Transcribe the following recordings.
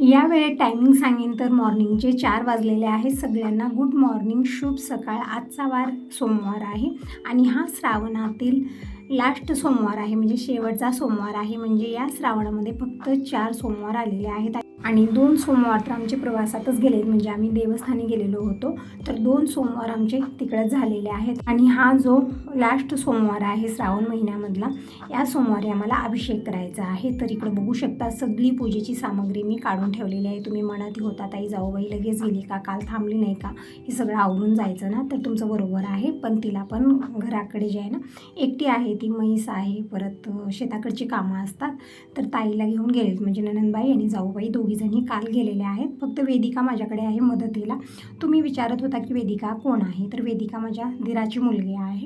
या वेळेत टायमिंग सांगेन तर मॉर्निंगचे चार वाजलेले आहेत सगळ्यांना गुड मॉर्निंग शुभ सकाळ. आजचा वार सोमवार आहे आणि हा श्रावणातील लास्ट सोमवार आहे. म्हणजे शेवटचा सोमवार आहे. म्हणजे या श्रावणामध्ये फक्त चार सोमवार आलेले आहेत. आणि दोन सोमवार तर आमचे प्रवासातच गेले म्हणजे आम्ही देवस्थानी गेलेलो होतो. तर दोन सोमवार आमचे तिकडे झालेले आहेत. आणि हा जो लास्ट सोमवार आहे श्रावण महिन्यामधला या सोमवारी आम्हाला अभिषेक करायचा आहे. तर इकडे बघू शकता सगळी पूजेची सामग्री मी काढून ठेवलेली आहे. तुम्ही म्हणत होता ताई जाऊबाई लगेच गेली का? काल थांबली नाही का? हे सगळं आवरून जायचं ना? तर तुमचं बरोबर आहे पण तिला पण घराकडे जे आहे ना एकटी आहे ती म्हैस आहे परत शेताकडची कामं असतात. तर ताईला घेऊन गेलेत म्हणजे ननंदबाई आणि जाऊबाई दोघं. दोघीजणी काल गेलेल्या आहेत. फक्त वेदिका माझ्याकडे आहे मदतीला. तुम्ही विचारत होता की वेदिका कोण आहे? तर वेदिका माझ्या दिराची मुलगी आहे.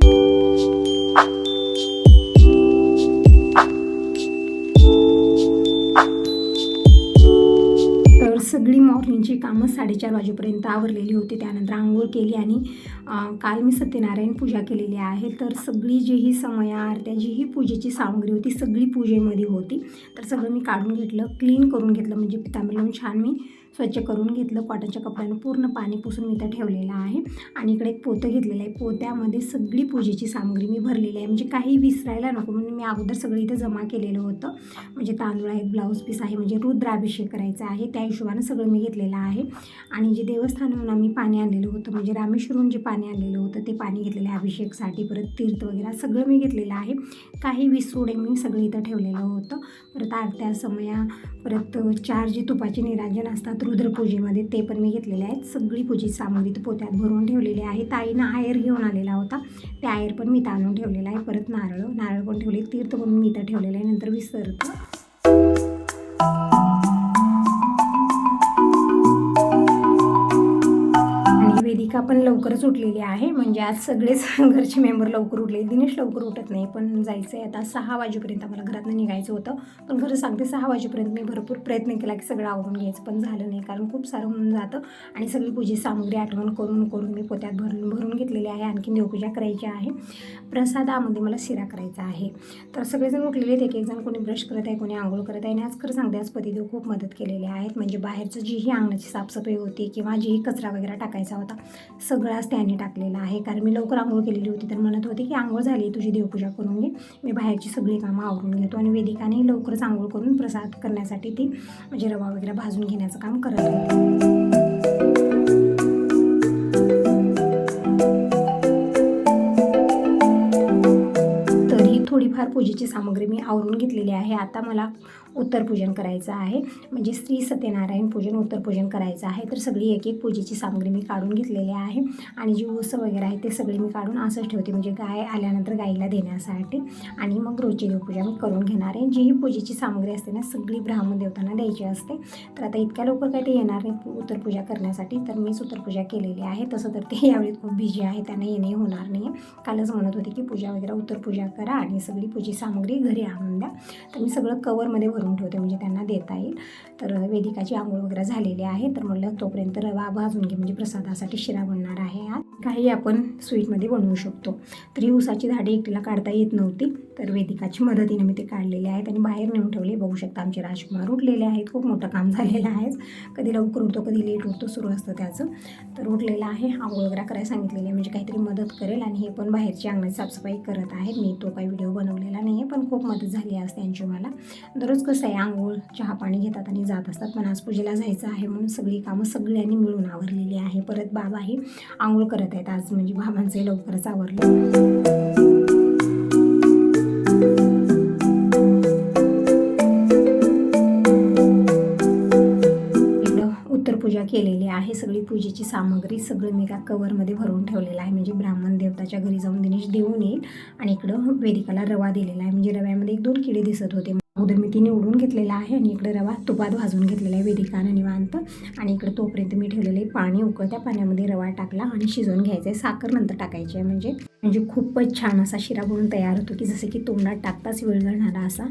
सगळी मॉर्निंगची कामं साडेचार वाजेपर्यंत आवरलेली होती. त्यानंतर आंघोळ केली आणि काल मी सत्यनारायण पूजा केलेली आहे. तर सगळी जी ही समया आरत्या जी ही पूजेची सामग्री होती सगळी पूजेमध्ये होती. तर सगळं मी काढून घेतलं क्लीन करून घेतलं. म्हणजे पितांबर लावून छान मी स्वच्छ करून घेतलं कॉटनच्या कपड्यानं पूर्ण पाणी पुसून मी इथं ठेवलेलं आहे. आणि इकडे एक पोतं घेतलेलं आहे. पोत्यामध्ये सगळी पूजेची सामग्री मी भरलेली आहे. म्हणजे काही विसरायला नको. म्हणून मी अगोदर सगळं इथं जमा केलेलं होतं. म्हणजे तांदूळ आहेत ब्लाऊज पीस आहे म्हणजे रुद्राभिषेक करायचा आहे. त्या हिशोबानं सगळं मी घेतलेलं आहे. आणि जे देवस्थानहून आम्ही पाणी आणलेलं होतं म्हणजे रामेश्वरून जे पाणी आणलेलं होतं ते पाणी घेतलेलं आहे. अभिषेकसाठी परत तीर्थ वगैरे सगळं मी घेतलेलं आहे. काही विसोडे मी सगळं इथं ठेवलेलं होतं. परत आरत्या समया परत चार जे तुपाचे निरांजन असतात रुद्रपूजेमध्ये ते पण मी घेतलेले आहेत. सगळी पूजेची सामग्री पोत्यात भरून ठेवलेली आहे. ताईनं आयर घेऊन आलेला होता. ते आयर पण मी इथं ठेवलेला आहे. परत नारळ नारळ पण ठेवले. तीर्थ पण मी इथं ठेवलेलं आहे. नंतर विसरतं. आणि पण लवकरच उठलेली आहे. म्हणजे आज सगळेच घरचे मेंबर लवकर उठले. दिनेश लवकर उठत नाही पण जायचं आहे आता सहा वाजेपर्यंत आम्हाला घरातनं निघायचं होतं. पण खरं सांगते सहा वाजेपर्यंत मी भरपूर प्रयत्न केला की सगळं आवरून घ्यायचं पण झालं नाही. कारण खूप सारं होऊन जातं आणि सगळी पूजे सामग्री आठवण करून करून मी पोत्यात भरून भरून घेतलेली आहे. आणखी देवपूजा करायची आहे. प्रसादामध्ये मला शिरा करायचा आहे. तर सगळेजण उठलेले आहेत. एक एक जण कोणी ब्रश करत आहे कोणी आंघोळ करत आहे. आणि आज खरं सांगते आज पतिदेव खूप मदत केलेले आहेत. म्हणजे बाहेरचं जीही अंगणाची साफसफाई होती किंवा जीही कचरा वगैरे टाकायचा होता. सगळाच त्याने टाकलेला आहे. कारण मी लवकर आंघोळ केलेली होती तर म्हणत होते की आंघोळ झाली तुझी देवपूजा करून घे. मी बाहेरची सगळी कामं आवरून घेतो आणि वेदिकाने लवकरच आंघोळ करून प्रसाद करण्यासाठी ती म्हणजे रवा वगैरे भाजून घेण्याचं काम करत होती. थोडीफार पूजेची सामग्री मी आवरून घेतलेली आहे. आता मला उत्तरपूजन करायचं आहे. म्हणजे श्री सत्यनारायण पूजन उत्तरपूजन करायचं आहे. तर सगळी एक एक पूजेची सामग्री मी काढून घेतलेली आहे. आणि जी ओसं वगैरे आहे ते सगळे मी काढून असंच ठेवते. म्हणजे गाय आल्यानंतर गाईला देण्यासाठी. आणि मग रोजची देवपूजा मी करून घेणार आहे. जी ही पूजेची सामग्री असते ना सगळी ब्राह्मण देवतांना द्यायची असते. तर आता इतक्या लवकर काही ते येणार नाही उत्तरपूजा करण्यासाठी. तर मीच उत्तरपूजा केलेली आहे. तसं तर ते यावेळी खूप बिझी आहे. त्यांना येणे होणार नाही कालच म्हणत होते की पूजा वगैरे उत्तरपूजा करा आणि सगळी पूजेची सामग्री घरी आणून द्या. तर मी सगळं कवरमध्ये भरून ठेवते म्हणजे त्यांना देता येईल. तर वेदिकाची आंघोळ वगैरे झालेली आहे. तर म्हणलं तोपर्यंत रवा भाजून घे म्हणजे प्रसादासाठी शिरा बनणार आहे आज काही आपण स्वीटमध्ये बनवू शकतो. तर ही उसाची झाडे एकटीला काढता येत नव्हती. तर वेदिकाची मदतीने मी ते काढलेले आहेत आणि बाहेर नेऊन ठेवले. बघू शकता आमचे राजकुमार उठलेले आहेत. खूप मोठं काम झालेलं आहे. कधी लवकर उठतो कधी लेट उठतो सुरू असतं त्याचं. तर उठलेलं आहे. आंघोळ वगैरे करायला सांगितलेलं आहे. म्हणजे काहीतरी मदत करेल आणि हे पण बाहेरची अंगणाची साफसफाई करत आहेत. मी तो काही व्हिडिओ बनवलेला नाही आहे पण खूप मदत झाली असते त्यांची मला. दररोज कसं आहे आंघोळ चहा पाणी घेतात आणि जात असतात. पण आज पूजेला जायचं आहे म्हणून सगळी कामं सगळ्यांनी मिळून आवरलेली आहे. परत बाबाही आंघोळ करत आहेत. आज म्हणजे बाबांचंही लवकरच आवरलं. इकडं केलेली आहे. सगळी पूजेची सामग्री सगळं मी का कवरमध्ये भरून ठेवलेलं आहे. म्हणजे ब्राह्मण देवताच्या घरी जाऊन दिनेश देऊन येईल. आणि इकडं वेदिकाला रवा दिलेला आहे. म्हणजे रव्यामध्ये एक दोन किडे दिसत होते. अगोदर मी ती निवडून घेतलेला आहे आणि इकडे रवा तुपात भाजून घेतलेला आहे वेदिकानं निवांत. आणि इकडे तोपर्यंत मी ठेवलेलं आहे पाणी उकळत्या पाण्यामध्ये रवा टाकला आणि शिजवून घ्यायचं आहे. साखर नंतर टाकायची आहे म्हणजे म्हणजे खूपच छान असा शिरा बनून तयार होतो की जसं की तोंडात टाकताच वेळ असा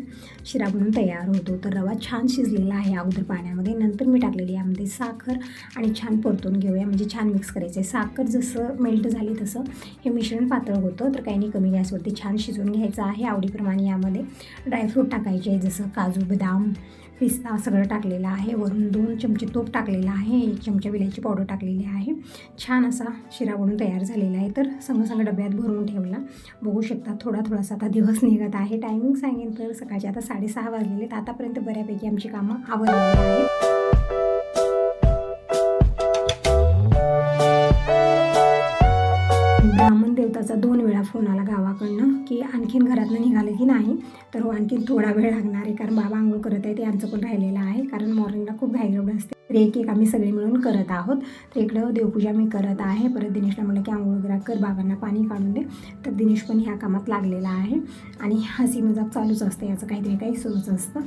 शिरा बनून तयार होतो. तर रवा छान शिजलेला आहे अगोदर पाण्यामध्ये. नंतर मी टाकलेली यामध्ये साखर आणि छान परतून घेऊया. म्हणजे छान मिक्स करायचं आहे. साखर जसं मेल्ट झाली तसं हे मिश्रण पातळ होतं. तर काही नाही कमी गॅसवरती छान शिजवून घ्यायचं आहे आवडीप्रमाणे यामध्ये. ड्रायफ्रूट टाकायचे जसं काजू बदाम पिस्ता सगळं टाकलेलं आहे. वरून दोन चमचे तूप टाकलेलं आहे. एक चमचा विलायची पावडर टाकलेली आहे. छान असा शिरा बनून तयार झालेला आहे. तर संग डब्यात भरून ठेवला. बघू शकता थोडा थोडासा आता दिवस निघत आहे. टायमिंग सांगेन तर सकाळचे आता साडेसहा वाजलेले आहेत. आतापर्यंत बऱ्यापैकी आमची कामं आवडलेली आहेत. फोन आला गावाकडनं की आणखीन घरातनं निघालं की नाही तर हो आणखीन थोडा वेळ लागणार आहे. कारण बाबा आंघोळ करत आहे ते आमचं पण राहिलेलं आहे. कारण मॉर्निंगला खूप घाईगडबड असते. तर एक एक आम्ही सगळे मिळून करत आहोत. तर इकडं देवपूजा मी करत आहे. परत दिनेशला म्हटलं की आंघोळ वगैरे कर बाबांना पाणी काढून दे. तर दिनेश पण ह्या कामात लागलेला आहे. आणि हसी मजाक चालूच असते. याचं काहीतरी काही सुरूच असतं.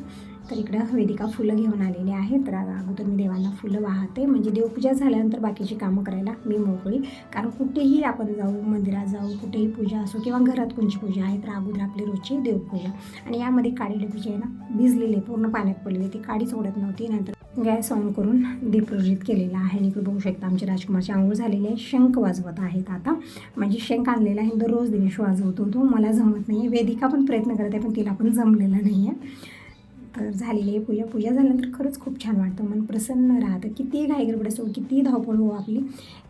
तर इकडं वेदिका फुलं घेऊन आलेली आहे. तर अगोदर मी देवांना फुलं वाहते. म्हणजे देवपूजा झाल्यानंतर बाकीची कामं करायला मी मोकळी. कारण कुठेही आपण जाऊ मंदिरात जाऊ कुठेही पूजा असो किंवा घरात कोणची पूजा आहे तर अगोदर आपली रोजची देवपूजा. आणि यामध्ये काळी डबीची आहे ना भिजलेली पूर्ण पाण्यात पडलेली ती काडीच ओढत नव्हती. नंतर गॅस ऑन करून दीप प्रज्वलित केलेला आहे. आणि इकडे बघू शकता आमचे राजकुमारची आंघोळ झालेली आहे. शंख वाजवत आहेत आता. म्हणजे शंख आणलेला आहे दररोज दिनेश वाजवतो तो. मला जमत नाही आहे वेदिका पण प्रयत्न करत आहे पण तिला पण जमलेला नाही आहे तर झालेली आहे पूजा. पूजा झाल्यानंतर खरंच खूप छान वाटतं. मन प्रसन्न राहतं. कितीही घाईगडबड असो कितीही धावपळ हो आपली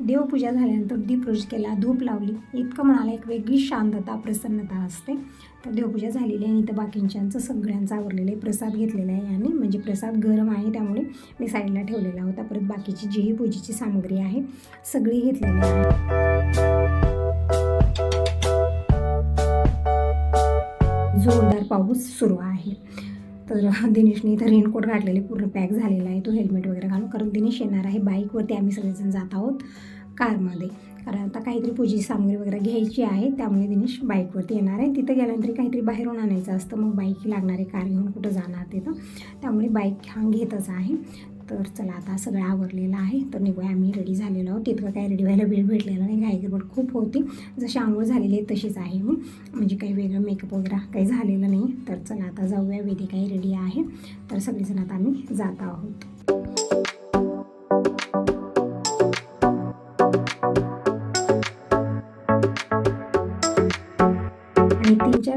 देवपूजा झाल्यानंतर दीपरोज केला धूप लावली. इतकं मनाला एक वेगळी शांतता प्रसन्नता असते. तर देवपूजा झालेली आहे. आणि इथं बाकींच्यांचं सगळ्यांचं आवरलेलं आहे. प्रसाद घेतलेला आहे आणि म्हणजे प्रसाद गरम आहे त्यामुळे मी साईडला ठेवलेला होता. परत बाकीची जीही पूजेची सामग्री आहे सगळी घेतलेली आहे. जोरदार पाऊस सुरू आहे. तर दिनेशने इथं रेनकोट घातलेले पूर्ण पॅक झालेला आहे. तो हेल्मेट वगैरे घालून कारण दिनेश येणार आहे बाईकवरती आम्ही सगळेजण जात आहोत कारमध्ये कारण आता काहीतरी पूजेची सामग्री वगैरे घ्यायची आहे. त्यामुळे दिनेश बाईकवरती येणार आहे. तिथं गेल्यानंतर काहीतरी बाहेरून आणायचं असतं. मग बाईक लागणारे कार घेऊन कुठं जाणार तिथं. त्यामुळे बाईक हा घेतच आहे. तर चला आता सगळं आवरलेलं आहे. तर निघूया आम्ही. रेडी झालेलो आहोत. तितकं काही रेडी व्हायला वेळ भेटलेला नाही. घाईगडबड खूप होती. जशी आंघोळ झालेली आहे तशीच आहे मी म्हणजे काही वेगळं मेकअप वगैरे काही झालेलं नाही. तर चला आता जाऊया. वेदी काही रेडी आहे. तर सगळेजण आता आम्ही जात आहोत.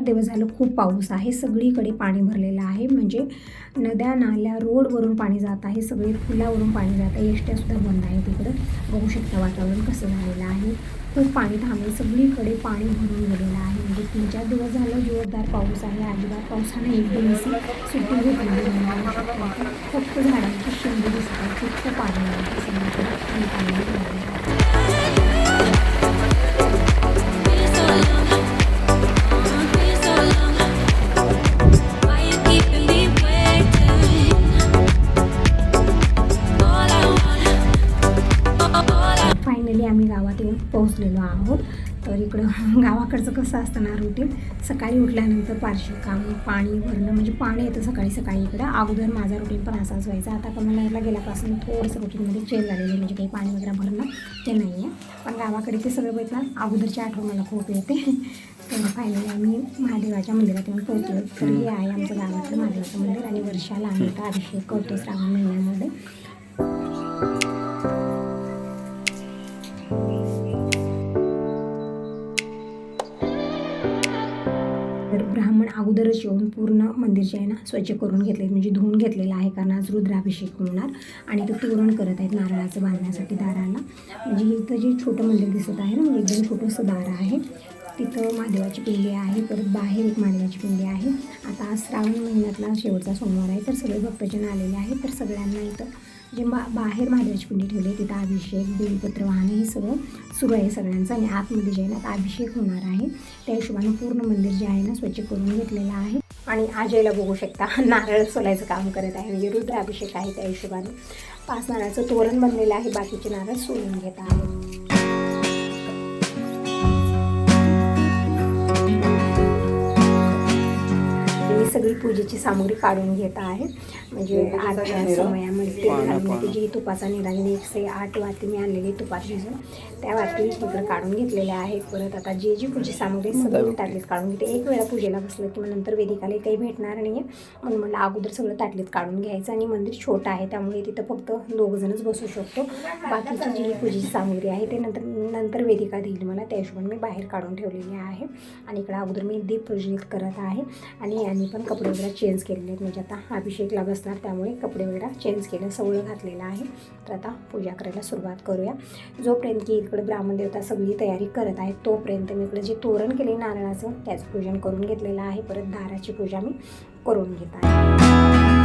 दिवस झालं खूप पाऊस आहे. सगळीकडे पाणी भरलेलं आहे. म्हणजे नद्या नाल्या रोडवरून पाणी जात आहे. सगळे पुलावरून पाणी जात आहे. एसट्यासुद्धा बंद आहे तिकडं. बघू शकता वातावरण कसं झालेलं आहे. खूप पाणी थांबलं सगळीकडे पाणी भरून गेलेलं आहे. म्हणजे तीन चार दिवस झालं जोरदार पाऊस आहे. अजिबात पावसाने एक दिवस सुट्टी घेतलेली फक्त झाडांची शेंडी दिसतात. फक्त पाणी आहे. तर इकडं गावाकडचं कसं असतं ना रुटीन सकाळी उठल्यानंतर पारशी काम पाणी भरणं म्हणजे पाणी येतं सकाळी सकाळी इकडं. अगोदर माझा रुटीन पण असाच व्हायचा. आता कमलनाथला गेल्यापासून थोडंसं रुटीनमध्ये चेंज झालेलं आहे. म्हणजे काही पाणी वगैरे भरणं ते नाही आहे पण गावाकडे ते सगळं बघितलं अगोदरची आठवण मला खूप येते. तर फायनली आम्ही महादेवाच्या मंदिरात येऊन पोहोचलो. तर हे आहे आमचं गावातलं महादेवाचं मंदिर आणि वर्षाला आम्ही इथं अभिषेक करतो श्रावण महिन्यामध्ये. अगोदरच येऊन पूर्ण मंदिरचे आहे ना स्वच्छ करून घेतले म्हणजे धुवून घेतलेलं आहे कारण आज रुद्राभिषेक होणार आणि ते तोरण करत आहेत नारळाचं बांधण्यासाठी दाराला. म्हणजे इथं जे छोटं मंदिर दिसत आहे ना म्हणजे एकदम छोटंसं दार आहे. तिथं महादेवाची पिंडी आहे परत बाहेर एक महादेवाची पिंडी आहे. आता श्रावण महिन्यातला शेवटचा सोमवार आहे तर सगळे भक्तजन आलेले आहेत तर सगळ्यांना इथं जे बा बाहेर महादेवाची पिंडी ठेवली आहे तिथं अभिषेक बेलपत्र वाहन हे सगळं सुरू आहे सगळ्यांचं आणि आतमध्ये जे आहे ना अभिषेक होणार आहे. त्या हिशोबाने पूर्ण मंदिर जे आहे ना स्वच्छ करून घेतलेलं आहे. आणि आजयला बघू शकता नारळ सोलायचं काम करत आहे म्हणजे रुद्राभिषेक आहे त्या हिशोबाने. पाच नारळाचं तोरण बनलेलं आहे बाकीचे नारळ सोलून घेत आहे. सगळी पूजेची सामग्री काढून घेत आहे म्हणजे आजच्या समयामध्ये तेल घालून जी तुपाचा निघालेली एकशे आठ वाती मी आणलेली तुपात भिजून त्या वाती इकडे काढून घेतलेल्या आहेत. परत आता जे जी पूजेची सामग्री सगळी ताटलीत काढून घेते. एक वेळा पूजेला बसलं की मग नंतर वेदिकाला काही भेटणार नाही आहे म्हणून मला अगोदर सगळं ताटलीत काढून घ्यायचं आणि मंदिर छोटं आहे त्यामुळे तिथं फक्त दोघंजणच बसू शकतो. बाकीची जी पूजेची सामग्री आहे ते नंतर नंतर वेदिका देईल मला. त्या हिशोबाने मी बाहेर काढून ठेवलेली आहे. आणि इकडं अगोदर मी दीप प्रज्वलित करत आहे. आणि यांनी पण कपडे वगैरे चेंज केलेले आहेत. म्हणजे आता अभिषेकला बसणार त्यामुळे कपडे वगैरे चेंज केलं सवळं घातलेलं आहे. तर आता पूजा करायला सुरुवात करूया. जोपर्यंत की इकडे ब्राह्मण देवता सगळी तयारी करत आहे तोपर्यंत मी इकडे जे तोरण केले नारळाचं त्याचं पूजन करून घेतलेलं आहे. परत दाराची पूजा मी करून घेत आहे.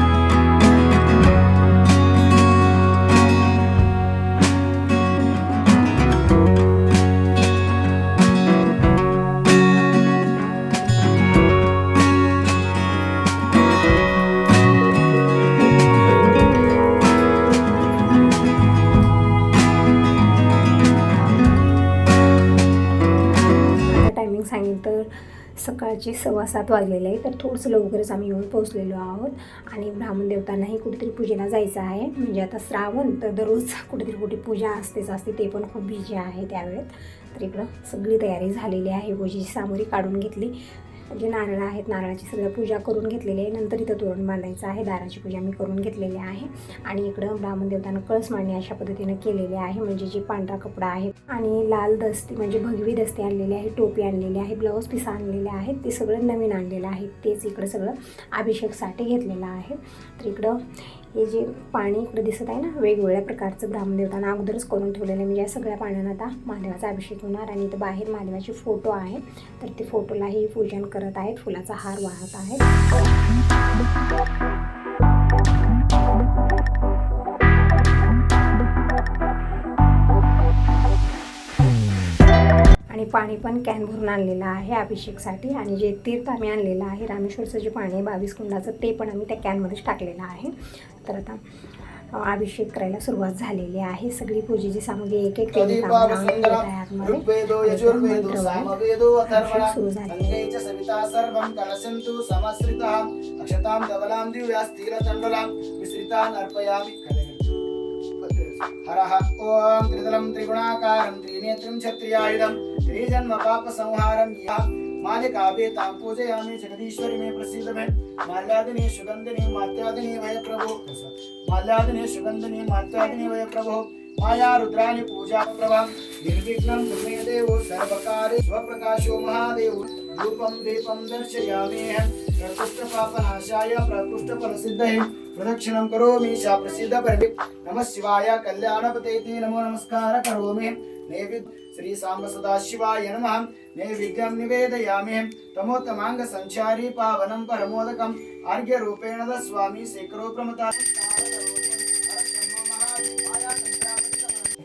सव्वा सात वाजलेले आहे तर थोडंसं लवकरच आम्ही येऊन पोहोचलेलो आहोत. आणि ब्राह्मण देवतांनाही कुठेतरी पूजेला जायचं आहे. म्हणजे आता श्रावण तर दररोज कुठेतरी कुठे पूजा असतेच असते ते पण खूप बिजी आहे त्यावेळेत. तर इकडं सगळी तयारी झालेली आहे. पूजेची सामोरी काढून घेतली. जे नारळ आहेत नारळाची सगळं पूजा करून घेतलेली आहे. नंतर इथं तोरण बांधायचं आहे. दाराची पूजा मी करून घेतलेली आहे. आणि इकडं ब्राह्मण देवतांना कळस मांडणी अशा पद्धतीनं केलेली आहे. म्हणजे जे पांढरा कपडा आहे आणि लाल दस्ती म्हणजे भगवी दस्ती आणलेली आहे टोपी आणलेली आहे ब्लाऊज पीस आणलेले आहेत. ते सगळं नवीन आणलेलं आहे. तेच इकडं सगळं अभिषेकसाठी घेतलेलं आहे. तर इकडं हे जे पाणी इकडे दिसत आहे ना वेगवेगळ्या प्रकारचं ब्राह्मदेवतांना अगोदरच करून ठेवलेलं आहे. म्हणजे या सगळ्या पाण्यानं आता महादेवाचा अभिषेक होणार आणि इथं बाहेर महादेवाचे फोटो आहे. तर ते फोटोलाही पूजन करत आहेत फुलाचा हार वाहत आहेत. आणि पाणी पण कॅन भरून आणलेलं आहे अभिषेकसाठी. आणि जे तीर्थ आम्ही आणलेलं आहे रामेश्वरचं जे पाणी आहे बावीस कुंडाचं ते पण आम्ही त्या कॅनमध्येच टाकलेलं आहे. तर आता अभिषेक करायला सुरुवात झालेली आहे. सगळी पूजेची सामग्री एक एक केली सुरू झाले हरः ॐ त्रिदलं त्रिगुणाकारं त्रिनेत्रं क्षत्रियायुधं त्रिजन्मपापसंहारं पापसंहारं यः मालिकाभेतां पूजयामि जगदीश्वरि मे प्रसीद मे। माल्यादिनी सुगन्धिनी मात्यादिनी वय प्रभो माल्यादिनी सुगन्धिनी मात्यादिनी वय प्रभो माया रुद्राणि पूजा प्रभा। निर्विघ्नं मे देवो सर्वकारे स्वप्रकाशो महादेव। रूपं दीपं दर्शयामेऽहं प्रकृष्टपापनाशाय प्रकृष्टफलसिद्धये। ప్రదక్షిణం కరోమి శా ప్రసిద్ధ పరిమి నమ శివాయ కళ్యాణపతైతే నమో నమస్కార కరోమి నైవేద్య శ్రీ సాంబ సదాశివాయ నమ నైవేద్యం నివేదయామి తమోత్తమాంగ సంచారీ పావనం పరమోదకం ఆర్ఘ్య స్వామి శేఖరో ప్రమత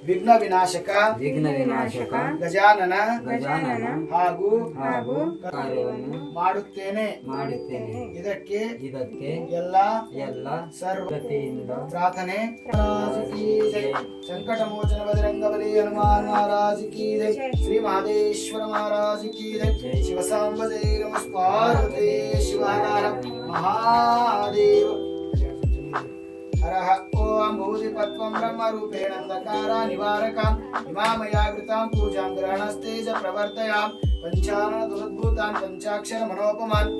ವಿಘ್ನ ವಿನಾಶಕ ವಿಘ್ನ ವಿನಾಶಕ ಗಜಾನನ ಗಜಾನನ ಹಾಗೂ ಹಾಗೂ ಕಾರ್ಯವನ್ನು ಮಾಡುತ್ತೇನೆ. ಮಾಡುತ್ತೇನೆ. ಇದಕ್ಕೆ ಇದಕ್ಕೆ ಎಲ್ಲ ಎಲ್ಲ ಸರ್ವತೆಯಿಂದ ಪ್ರಾರ್ಥನೆ. ಸಂಕಟ ಮೋಚನ ಬಜರಂಗ ಬಲಿ ಹನುಮಾನ್ ಮಹಾರಾಜ ಕಿ ಜೈ. ಶ್ರೀ ಮಹಾದೇಶ್ವರ ಮಹಾರಾಜ ಕಿ ಜೈ. ಶಿವಸಾಂಬ ಜೈ ನಮಸ್ಕಾರ. ಶಿವನಾರಾಯಣ ಮಹಾದೇವ. ॐ भूतिपत्वं ब्रह्मरूपेण अन्धकारा निवारकां इमामयावृतां पूजां ग्रहणस्तेज प्रवर्तयां पञ्चाननदुरद्भूतान् पञ्चाक्षर मनोपमान्।